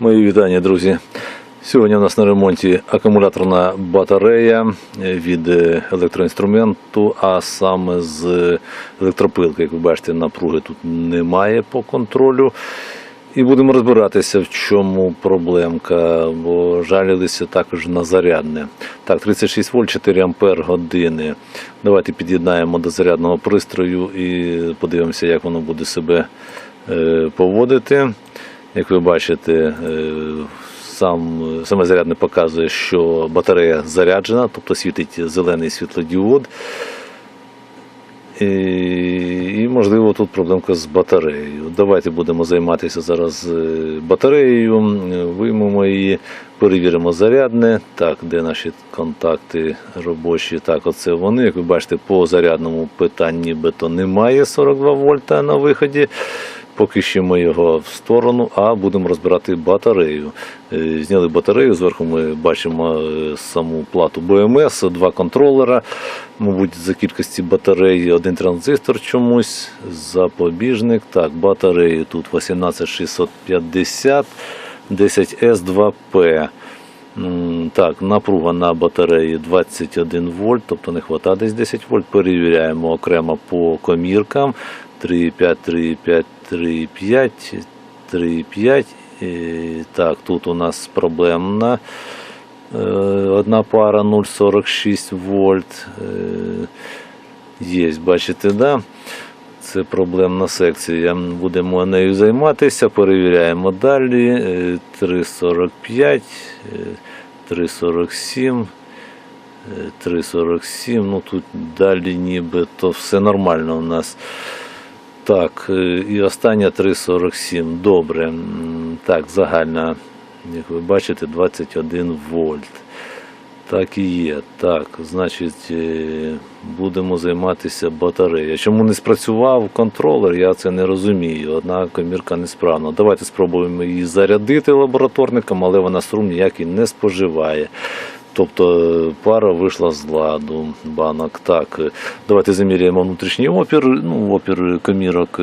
Мої вітання, друзі. Сьогодні у нас на ремонті акумуляторна батарея від е, електроінструменту, а саме з електропилки. Як ви бачите, напруги тут немає по контролю. І будемо розбиратися, в чому проблемка, бо жалілися також на зарядне. Так, 36 вольт, 4 ампер години. Давайте під'єднаємо до зарядного пристрою і подивимося, як воно буде себе е, поводити. Як ви бачите, е, сам, саме зарядне показує, що батарея заряджена, тобто світить зелений світлодіод. І, і можливо тут проблемка з батареєю. Давайте будемо займатися зараз е, батареєю, виймемо її, перевіримо зарядне. Так, де наші контакти робочі? Так, оце вони. Як ви бачите, по зарядному питанні нібито немає 42 вольта на виході. Поки що ми його в сторону, а будемо розбирати батарею. Е, Зняли батарею, зверху ми бачимо е, саму плату БМС, два контролера, мабуть, за кількості батарей, один транзистор чомусь, запобіжник. Так, батареї тут 18650, 10S2P. Так, напруга на батареї 21 вольт, тобто не вистачає десь 10 вольт. Перевіряємо окремо по коміркам. 3,5, 3,5, 3,5, 3,5. Так, тут у нас проблемна. е, Одна пара 0,46 вольт. Е, Є, бачите, да? Це проблемна секція. Будемо нею займатися, перевіряємо далі. Е, 3,45, е, 3,47. е, 3,47. Ну тут далі ніби то все нормально у нас. Так, е, і остання 3,47. Добре. Так, загальна, як ви бачите, 21 вольт. Так і є. Так, значить, е, будемо займатися батареєю. Чому не спрацював контролер, я це не розумію. Одна комірка несправна. Давайте спробуємо її зарядити лабораторником, але вона струм ніякий не споживає. Тобто е, пара вийшла з ладу банок. Так, е, давайте заміряємо внутрішній опір. Ну, опір комірок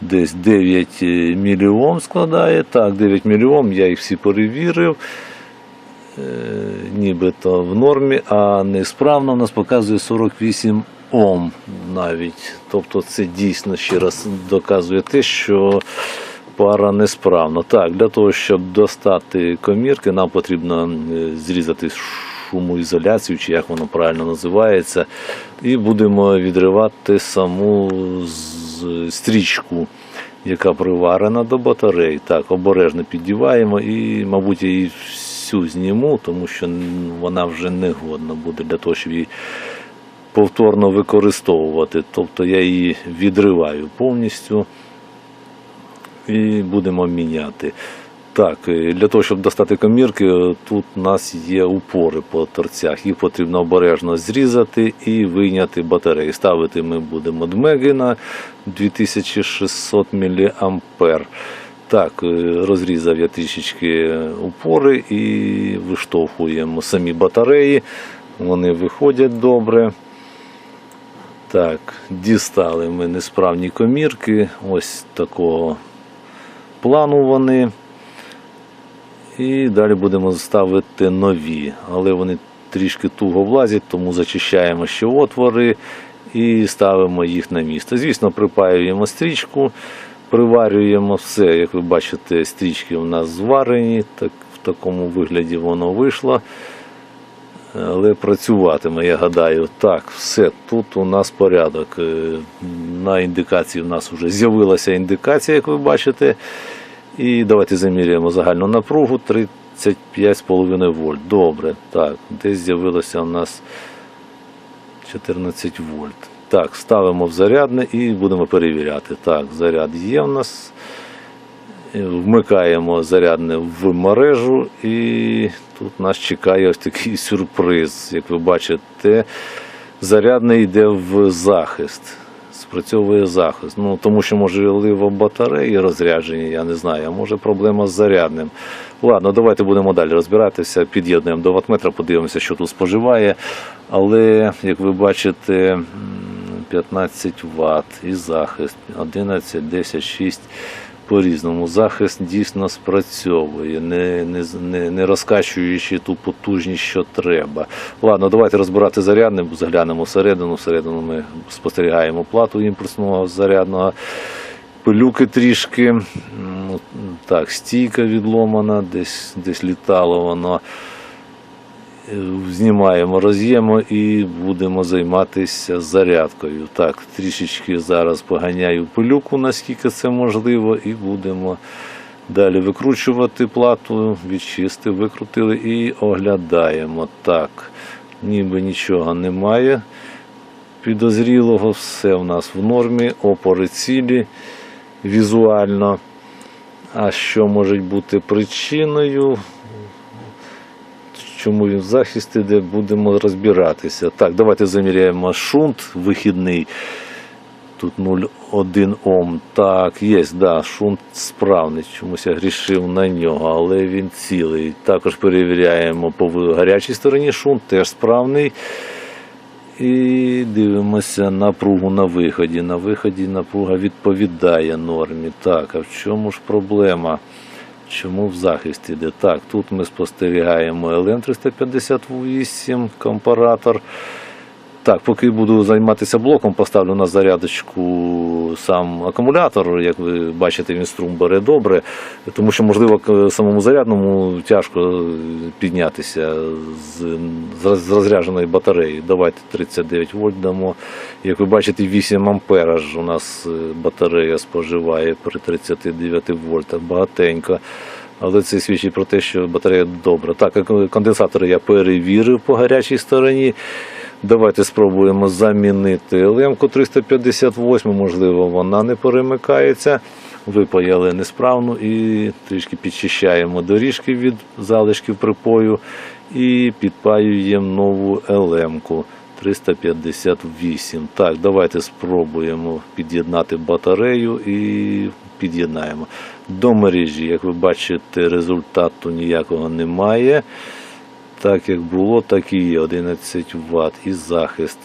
десь 9 мільйом складає. Так, 9 мільйом, я їх всі перевірив. Е, Нібито в нормі, а несправно нас показує 48 Ом навіть. Тобто це дійсно ще раз доказує те, що пара несправна. Так, для того, щоб достати комірки, нам потрібно е, зрізати шумоізоляцію, чи як воно правильно називається, і будемо відривати саму стрічку, яка приварена до батареї. Так, обережно піддіваємо і, мабуть, її всю зніму, тому що вона вже не годна буде для того, щоб її повторно використовувати. Тобто я її відриваю повністю і будемо міняти. Так, е, для того, щоб достати комірки, е, тут у нас є упори по торцях. Їх потрібно обережно зрізати і вийняти батареї. Ставити ми будемо дмеги на 2600 мА. Так, е, розрізав я трішечки упори і виштовхуємо самі батареї. Вони виходять добре. Так, дістали ми несправні комірки. Ось такого плану вони. І далі будемо ставити нові, але вони трішки туго влазять, тому зачищаємо ще отвори і ставимо їх на місце. Звісно, припаюємо стрічку, приварюємо все. Як ви бачите, стрічки у нас зварені, так, в такому вигляді воно вийшло. Але працюватиме, я гадаю. Так, все, тут у нас порядок. Е, На індикації у нас вже з'явилася індикація, як ви бачите. І давайте заміряємо загальну напругу 35,5 вольт. Добре. Так, десь з'явилося у нас 14 вольт. Так, ставимо в зарядне і будемо перевіряти. Так, заряд є в нас. Вмикаємо зарядне в мережу, і тут нас чекає ось такий сюрприз. Як ви бачите, зарядний йде в захист. Спрацьовує захист. Ну, тому що, можливо, батареї розряджені, я не знаю, а може проблема з зарядним. Ладно, давайте будемо далі розбиратися. Під'єднуємо до ватметра, подивимося, що тут споживає. Але, як ви бачите, 15 Вт і захист 11, 10, 6 по-різному. Захист дійсно спрацьовує, не, не, не, розкачуючи ту потужність, що треба. Ладно, давайте розбирати зарядне, заглянемо всередину. Всередину ми спостерігаємо плату імпульсного зарядного. Пилюки трішки. Так, стійка відломана, десь, десь літало воно. Е, Знімаємо роз'єми і будемо займатися зарядкою. Так, трішечки зараз поганяю пилюку, наскільки це можливо, і будемо далі викручувати плату, відчистив, викрутили і оглядаємо. Так, ніби нічого немає. Підозрілого, все в нас в нормі, опори цілі візуально. А що може бути причиною? Чому він в захист іде, будемо розбиратися. Так, давайте заміряємо шунт вихідний. Тут 0,1 Ом. Так, є, да, шунт справний. Чомусь я грішив на нього, але він цілий. Також перевіряємо по гарячій стороні шунт, теж справний. І дивимося напругу на виході. На виході напруга відповідає нормі. Так, а в чому ж проблема? Чому в захист іде? Так, тут ми спостерігаємо ЛН-358 компаратор. Так, поки буду займатися блоком, поставлю на зарядочку сам акумулятор. Як ви бачите, він струм бере добре, тому що, можливо, самому зарядному тяжко піднятися з, з роз- розрядженої батареї. Давайте 39 вольт дамо. Як ви бачите, 8 ампера ж у нас е, батарея споживає при 39 вольтах. Багатенько. Але це свідчить про те, що батарея добра. Так, а конденсатори я перевірив по гарячій стороні. Давайте спробуємо замінити лемку 358, можливо, вона не перемикається. Випаяли несправну і трішки підчищаємо доріжки від залишків припою і підпаюємо нову елемку 358. Так, давайте спробуємо під'єднати батарею і під'єднаємо. До мережі, як ви бачите, результату ніякого немає. Так як було, так і є 11 Вт і захист.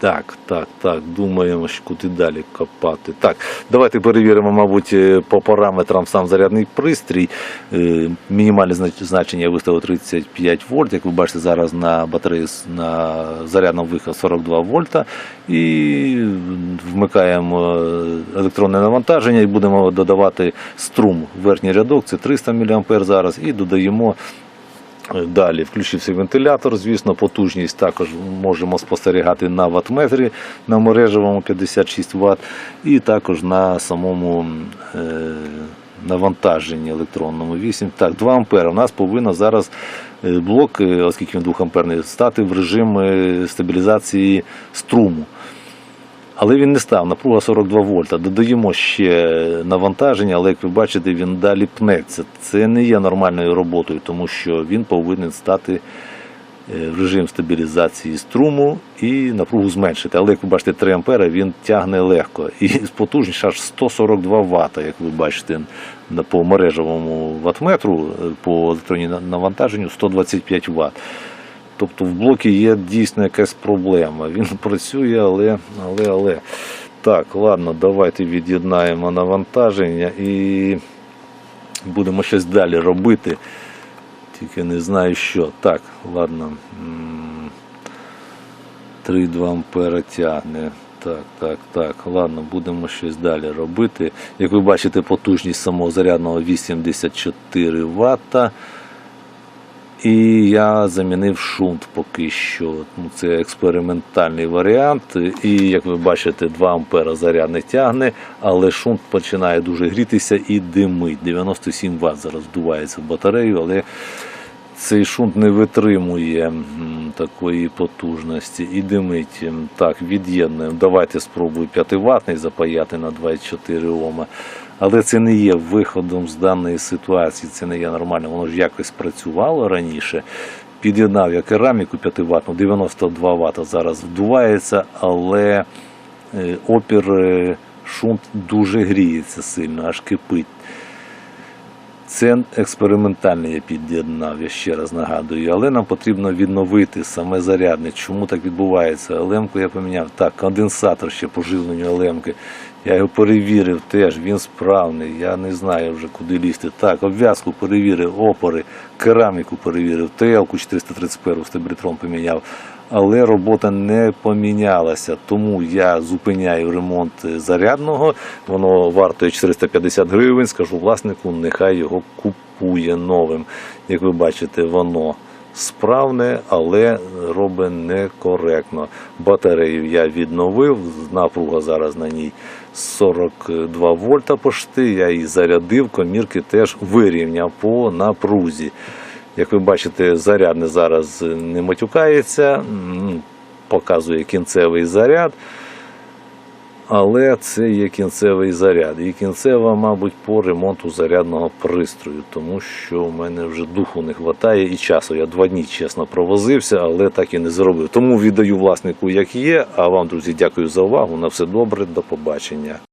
Так, так, так, думаємо, куди далі копати. Так, давайте перевіримо, мабуть, е, по параметрам сам зарядний пристрій. Е, Мінімальне значення я виставив 35 вольт. Як ви бачите, зараз на батареї на зарядному вихід 42 вольта. І вмикаємо е, електронне навантаження і будемо додавати струм. Верхній рядок це 300 мА зараз. І додаємо Далі включився вентилятор, звісно, потужність також можемо спостерігати на ваттметрі на мережевому 56 Вт і також на самому е, навантаженні електронному 8. Так, 2 ампера. У нас повинно зараз е, блок, е, оскільки він 2 амперний, стати в режим стабілізації струму. Але він не став, напруга 42 вольта. Додаємо ще навантаження, але як ви бачите, він далі пнеться. Це не є нормальною роботою, тому що він повинен стати е, в режим стабілізації струму і напругу зменшити. Але як ви бачите, 3 ампера він тягне легко. І потужність аж 142 Вт, як ви бачите, по мережевому ваттметру, е, по електронній навантаженню 125 Вт. Тобто в блокі є дійсно якась проблема. Він працює, але, але, але. Так, ладно, давайте від'єднаємо навантаження і будемо щось далі робити. Тільки не знаю що. Так, ладно. М, 3,2 ампера тягне. Так, так, так. Ладно, будемо щось далі робити. Як ви бачите, потужність самого зарядного 84 Вт. І я замінив шунт поки що. Це експериментальний варіант. І як ви бачите, 2 ампера заряд не тягне, але шунт починає дуже грітися і димить. 97 Вт зараз вдувається в батарею, але цей шунт не витримує такої потужності і димить. Так, від'єднуємо. Давайте спробую 5 ватний запаяти на 24 Ома. Але це не є виходом з даної ситуації, це не є нормально. Воно ж якось працювало раніше. Під'єднав я кераміку 5 ватну, 92 Вт зараз вдувається, але е, опір е, шунт дуже гріється сильно, аж кипить. Це експериментальний я під'єднав, я ще раз нагадую, але нам потрібно відновити саме зарядне. Чому так відбувається? Елемку я поміняв. Так, конденсатор ще по живленню елемки. Я його перевірив теж, він справний. Я не знаю вже куди лізти. Так, обв'язку перевірив, опори, кераміку перевірив, ТЛ-ку 431 стабілітрон поміняв. Але робота не помінялася, тому я зупиняю ремонт зарядного. Воно вартує 450 гривень. Скажу власнику, нехай його купує новим. Як ви бачите, воно справне, але робить некоректно. Батарею я відновив, напруга зараз на ній 42 вольта пошти. Я її зарядив, комірки теж вирівняв по напрузі. Як ви бачите, зарядне зараз не матюкається, показує кінцевий заряд. Але це є кінцевий заряд. І кінцева, мабуть, по ремонту зарядного пристрою, тому що в мене вже духу не вистачає і часу. Я два дні чесно провозився, але так і не зробив. Тому віддаю власнику, як є. А вам, друзі, дякую за увагу. На все добре, до побачення.